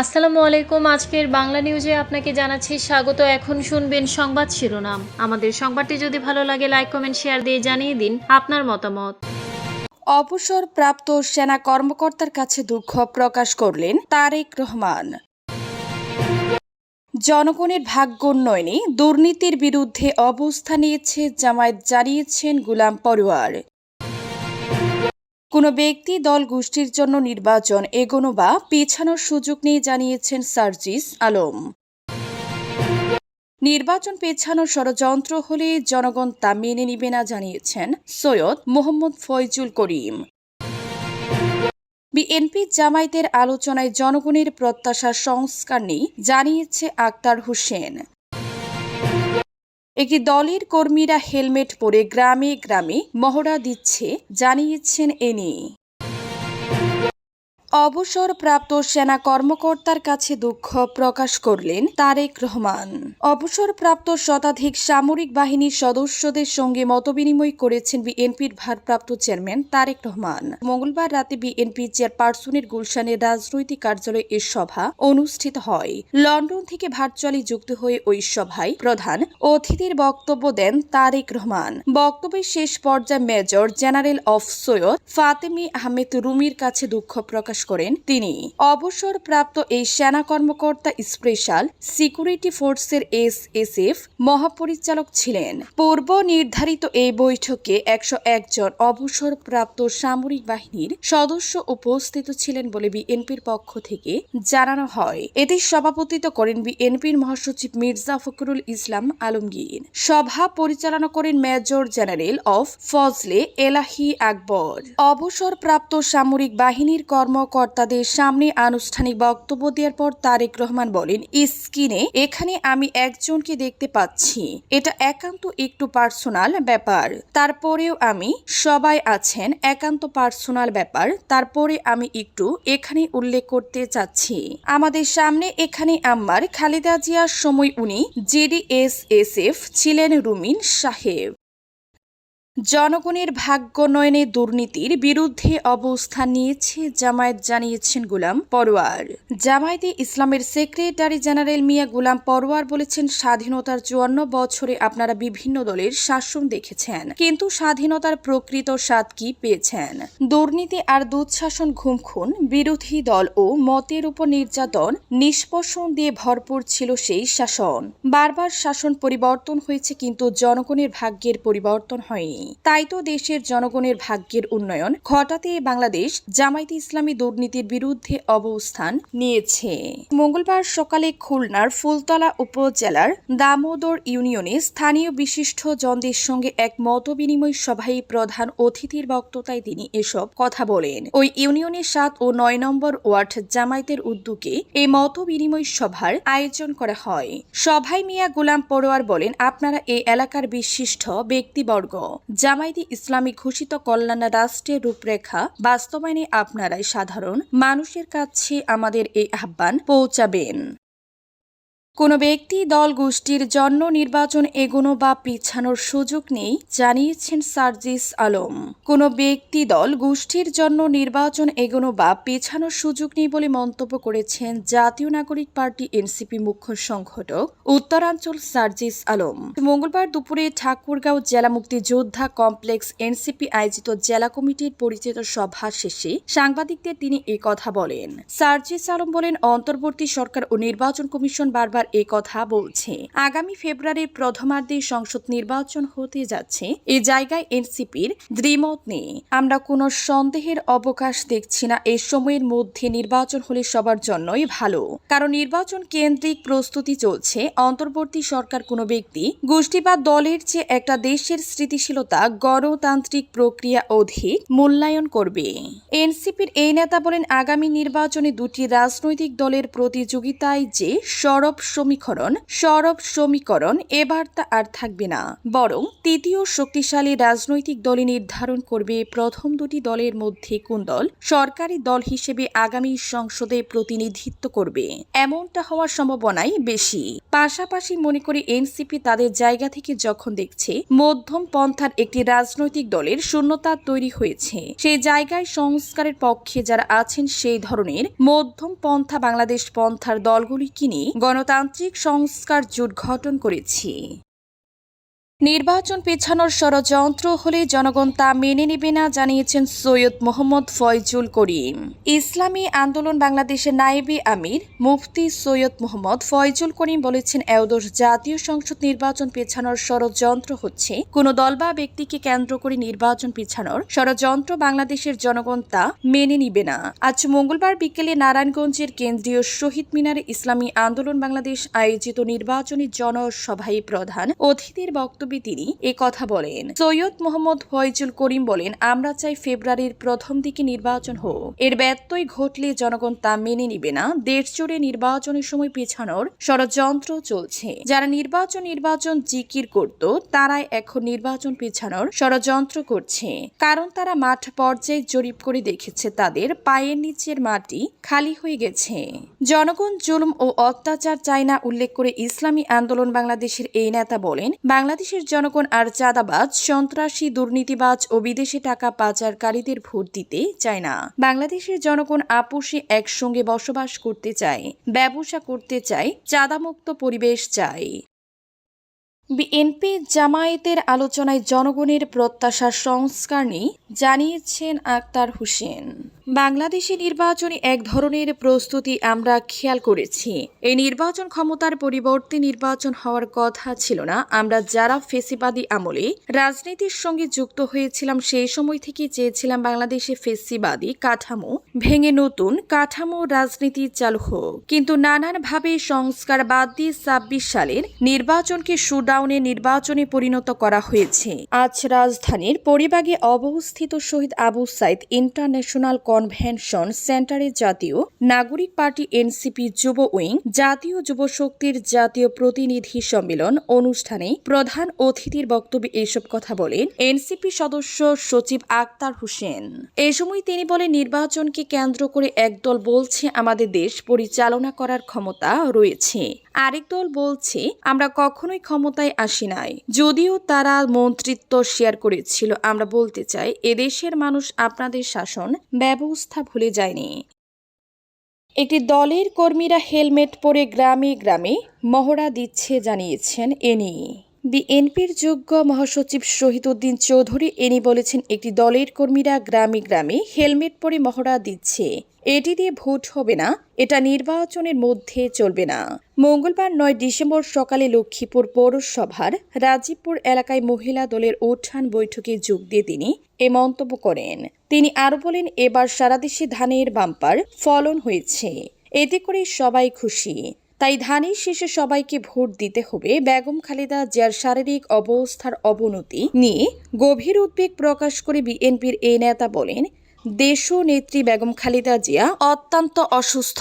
আসসালামু আলাইকুম। আজকের বাংলা নিউজে আপনাকে জানাচ্ছি স্বাগত। এখন শুনবেন সংবাদ শিরোনাম। আমাদের সংবাদটি যদি ভালো লাগে লাইক কমেন্ট শেয়ার দিয়ে জানিয়ে দিন আপনার মতামত। অবসরপ্রাপ্ত সেনা কর্মকর্তার কাছে দুঃখ প্রকাশ করলেন তারেক রহমান। জনগণের ভাগ্য উন্নয়নে দুর্নীতির বিরুদ্ধে অবস্থা নিয়েছে জামায়াত জানিয়েছেন গুলাম পরোয়ার। কোনো ব্যক্তি দল গোষ্ঠীর জন্য নির্বাচন এগোনো বা পেছানোর সুযোগ নেই জানিয়েছেন সার্জিস আলম। নির্বাচন পেছানোর ষড়যন্ত্র হলে জনগণ তা মেনে নিবে না জানিয়েছেন সৈয়দ মোহাম্মদ ফয়জুল করিম। বিএনপি জামায়াতের আলোচনায় জনগণের প্রত্যাশার সংস্কার নেই জানিয়েছে আক্তার হোসেন। একটি দলের কর্মীরা হেলমেট পরে গ্রামে গ্রামে মহড়া দিচ্ছে জানিয়েছেন এনি অবসরপ্রাপ্ত সেনা কর্মকর্তার কাছে দুঃখ প্রকাশ করলেন তারেক রহমান। অবসরপ্রাপ্ত শতাধিক সামরিক বাহিনীর সদস্যদের সঙ্গে মতবিনিময় করেছেন বিএনপির ভারপ্রাপ্ত চেয়ারম্যান তারেক রহমান। মঙ্গলবার রাতে বিএনপি চেয়ারপারসনের গুলশানের রাজনৈতিক কার্যালয়ে এ সভা অনুষ্ঠিত হয়। লন্ডন থেকে ভার্চুয়ালি যুক্ত হয়ে ওই সভায় প্রধান অতিথির বক্তব্য দেন তারেক রহমান। বক্তব্যের শেষ পর্যায়ে মেজর জেনারেল অফ সৈয়দ ফাতেমি আহমেদ রুমির কাছে দুঃখ প্রকাশ করেন তিনি। অবসরপ্রাপ্ত এই সেনা কর্মকর্তা স্পেশাল সিকিউরিটি ফোর্সের এস এস এফ মহাপরিচালক ছিলেন। পূর্ব নির্ধারিত এই বৈঠকে একশো একজন অবসরপ্রাপ্ত সামরিক বাহিনীর সদস্য উপস্থিত ছিলেন বলে বিএনপির পক্ষ থেকে জানানো হয়। এতে সভাপতিত্ব করেন বিএনপির মহাসচিব মির্জা ফখরুল ইসলাম আলমগীর। সভা পরিচালনা করেন মেজর জেনারেল অফ ফজলে এলাহি আকবর। অবসরপ্রাপ্ত সামরিক বাহিনীর কর্মকর্তাদের সামনে আনুষ্ঠানিক বক্তব্য দেওয়ার পর তারেক রহমান বলেন, স্ক্রিনে এখানে আমি একজনকে দেখতে পাচ্ছি। এটা একান্ত একটু পার্সোনাল ব্যাপার। তারপরেও আমি সবাই আছেন, একান্ত পার্সোনাল ব্যাপার। তারপরে আমি একটু এখানে উল্লেখ করতে চাচ্ছি। আমাদের সামনে এখানে আমার খালেদা জিয়ার সময় উনি জেডিএসএসএফ ছিলেন রুমিন সাহেব। জনগণের ভাগ্য নয়নে দুর্নীতির বিরুদ্ধে অবস্থান নিয়েছে জামায়াত জানিয়েছেন গুলাম পরোয়ার। জামায়াতে ইসলামের সেক্রেটারি জেনারেল মিয়া গুলাম পরোয়ার বলেছেন, স্বাধীনতার চুয়ান্ন বছরে আপনারা বিভিন্ন দলের শাসন দেখেছেন, কিন্তু স্বাধীনতার প্রকৃত স্বাদ কি পেয়েছেন? দুর্নীতি আর দুঃশাসন ঘুমখুন, বিরোধী দল ও মতের উপর নির্যাতন, নিষ্পোষণ দিয়ে ভরপুর ছিল সেই শাসন। বারবার শাসন পরিবর্তন হয়েছে, কিন্তু জনগণের ভাগ্যের পরিবর্তন হয়নি। তাই তো দেশের জনগণের ভাগ্যের উন্নয়ন ঘটাতে বাংলাদেশ জামায়াতে ইসলামী দুর্নীতির বিরুদ্ধে অবস্থান নিয়েছে। মঙ্গলবার সকালে খুলনার ফুলতলা উপজেলার দামোদর ইউনিয়নে স্থানীয় বিশিষ্ট জনদের সঙ্গে এক মতবিনিময় সভায় প্রধান অতিথির বক্ততায় তিনি এসব কথা বলেন। ওই ইউনিয়নের সাত ও নয় নম্বর ওয়ার্ড জামায়াতের উদ্যোগে এই মত বিনিময় সভার আয়োজন করা হয়। সভায় মিয়া গোলাম পড়োয়ার বলেন, আপনারা এই এলাকার বিশিষ্ট ব্যক্তিবর্গ। জামায়াতে ইসলামী ঘোষিত কল্যাণ রাষ্ট্রের রূপরেখা বাস্তবায়নে আপনারাই সাধারণ। মানুষের কাছে আমাদের এই আহ্বান পৌঁছাবেন। কোনো ব্যক্তি দল গোষ্ঠীর জন্য নির্বাচন এগোনো বা পিছানোর সুযোগ নেই, জানিয়েছেন সার্জিস আলম। কোনো ব্যক্তি দল গোষ্ঠীর জন্য নির্বাচন এগোনো বা পেছানোর সুযোগ নেই বলে মন্তব্য করেছেন জাতীয় নাগরিক পার্টি এনসিপি মুখ্য সংগঠক উত্তরাঞ্চল সার্জিস আলম। মঙ্গলবার দুপুরে ঠাকুরগাঁও জেলা মুক্তিযোদ্ধা কমপ্লেক্স এনসিপি আয়োজিত জেলা কমিটির পরিচিত সভা শেষে সাংবাদিকদের তিনি কথা বলেন। সার্জিস আলম বলেন, অন্তর্বর্তী সরকার ও নির্বাচন কমিশন বারবার এ কথা বলছে। আগামী ফেব্রুয়ারির প্রথমার্ধে সংসদ নির্বাচন হতে যাচ্ছে। এ জায়গায় এনসিপির দ্বিমত নেই। আমরা কোনো সন্দেহের অবকাশ দেখছি না। এই সময়ের মধ্যে নির্বাচন হলে সবার জন্যই ভালো। কারণ নির্বাচন কেন্দ্রিক প্রস্তুতি চলছে। অন্তর্বর্তী সরকার কোনো ব্যক্তি গোষ্ঠী বা দলের চেয়ে একটা দেশের স্থিতিশীলতা, গণতান্ত্রিক প্রক্রিয়া অধিক মূল্যায়ন করবে। এনসিপির এই নেতা বলেন, আগামী নির্বাচনে দুটি রাজনৈতিক দলের প্রতিযোগিতায় যে সরব সমীকরণ সরব সমীকরণ এবার তা আর থাকবে না। বরং তৃতীয় শক্তিশালী রাজনৈতিক দলে নির্ধারণ করবে প্রথম দুটি দলের মধ্যে কোন দল সরকারি দল হিসেবে আগামী সংসদে প্রতিনিধিত্ব করবে। এমনটা হওয়ার সম্ভাবনাই বেশি। পাশাপাশি মনে করি এনসিপি তাদের জায়গা থেকে যখন দেখছে মধ্যম পন্থার একটি রাজনৈতিক দলের শূন্যতা তৈরি হয়েছে। সেই জায়গায় সংস্কারের পক্ষে যারা আছেন সেই ধরনের মধ্যম পন্থা বাংলাদেশ পন্থার দলগুলি কিনে নিয়ে গণতান্ত্রিক সংস্কার জোট গঠন করেছি। নির্বাচন পেছানোর ষড়যন্ত্র হলে জনগণ তা মেনে নেবে না, জানিয়েছেন সৈয়দ মোহাম্মদ ফয়জুল করিম। ইসলামী আন্দোলন বাংলাদেশের নায়েবে আমির মুফতি সৈয়দ মোহাম্মদ ফয়জুল করিম বলেছেন এওদোষ জাতীয় সংসদ নির্বাচন পেছানোর ষড়যন্ত্র হচ্ছে, কোন দল বা ব্যক্তিকে কেন্দ্র করে নির্বাচন পেছানোর ষড়যন্ত্র বাংলাদেশের জনগণ তা মেনে নিবে না। আজ মঙ্গলবার বিকেলে নারায়ণগঞ্জের কেন্দ্রীয় শহীদ মিনারে ইসলামী আন্দোলন বাংলাদেশ আয়োজিত নির্বাচনী জনসভায় প্রধান অতিথির বক্তব্যে তিনি এ কথা বলেন। সৈয়দ মোহাম্মদ ফয়জুল করিম বলেন, আমরা চাই ফেব্রুয়ারির প্রথম দিকে নির্বাচন হোক। এর ব্যত্যয় ঘটলে জনগণ তা মেনে নিবে না। দেশ জুড়ে নির্বাচনের সময় পেছানোর ষড়যন্ত্র চলছে। যারা নির্বাচন নির্বাচন জিকির করত, তারাই এখন নির্বাচন পেছানোর ষড়যন্ত্র করছে। কারণ তারা মাঠ পর্যায়ে জরিপ করে দেখেছে তাদের পায়ের নিচের মাটি খালি হয়ে গেছে। জনগণ জুলুম ও অত্যাচার চায় না, উল্লেখ করে ইসলামী আন্দোলন বাংলাদেশের এই নেতা বলেন, বাংলাদেশের জনগণ আর চাঁদাবাজ, সন্ত্রাসী, দুর্নীতিবাজ ও বিদেশে টাকা পাচারকারীদের ভোট দিতে চায় না। বাংলাদেশের জনগণ আপোষে একসঙ্গে বসবাস করতে চায়, ব্যবসা করতে চায়, চাঁদামুক্ত পরিবেশ চায়। বিএনপি জামায়াতের আলোচনায় জনগণের প্রত্যাশা সংস্কার নিয়ে জানিয়েছেন আক্তার হোসেন। বাংলাদেশি নির্বাচনে এক ধরনের প্রস্তুতি আমরা খেয়াল করেছি। এই নির্বাচন ক্ষমতার পরিবর্তে নির্বাচন হওয়ার কথা ছিল না। আমরা যারা ফেসিবাদী আমলে রাজনীতির সঙ্গে যুক্ত হয়েছিলাম, সেই সময় থেকে চেয়েছিলাম বাংলাদেশে ফেসিবাদী কাঠামো ভেঙে নতুন কাঠামো রাজনীতি চালু হোক। কিন্তু নানানভাবে সংস্কার বাদ দিয়ে ছাব্বিশ সালের নির্বাচনকে শুডাউনে নির্বাচনে পরিণত করা হয়েছে। আজ রাজধানীর পরিবাগে অবস্থিত শহীদ আবু সাইদ ইন্টারন্যাশনাল কনভেনশন সেন্টারে জাতীয় নাগরিক পার্টি এনসিপি যুব উইং জাতীয় যুব শক্তির জাতীয় প্রতিনিধি সম্মেলন অনুষ্ঠানে প্রধান অতিথির বক্তব্যে এসব কথা বলেন এনসিপি সদস্য সচিব আক্তার হোসেন। এ সময় তিনি বলেন, নির্বাচনকে কেন্দ্র করে একদল বলছে, আমাদের দেশ পরিচালনা করার ক্ষমতা রয়েছে। আরেক দল বলছে, আমরা কখনোই ক্ষমতায় আসি নাই। যদিও তারা মন্ত্রিত্ব শেয়ার করেছিল, আমরা বলতে চাই, এদেশের মানুষ আপনাদের শাসন ব্যবস্থা ভুলে যায়নি। একটি দলের কর্মীরা হেলমেট পরে গ্রামে গ্রামে মহড়া দিচ্ছে জানিয়েছেন এনি বিএনপির যোগ্য মহাসচিব শহীদউদ্দিন চৌধুরী এনি বলেছেন, একটি দলের কর্মীরা গ্রামে গ্রামে হেলমেট পরে মহড়া দিচ্ছে। এটি দিয়ে ভোট হবে না, এটা নির্বাচনের মধ্যে চলবে না। মঙ্গলবার নয় ডিসেম্বর সকালে লক্ষ্মীপুর পৌরসভার রাজীবপুর এলাকায় মহিলা দলের উত্থান বৈঠকে যোগ দিয়ে তিনি এ মন্তব্য করেন। তিনি আরও বলেন, এবার সারা দেশে ধানের বাম্পার ফলন হয়েছে। এতে করে সবাই খুশি। তাই ধানের শেষে সবাইকে ভোট দিতে হবে। বেগম খালেদা জিয়ার শারীরিক অবস্থার অবনতি নিয়ে গভীর উদ্বেগ প্রকাশ করে বিএনপির এই নেতা বলেন, দেশ নেত্রী বেগম খালেদা জিয়া অত্যন্ত অসুস্থ।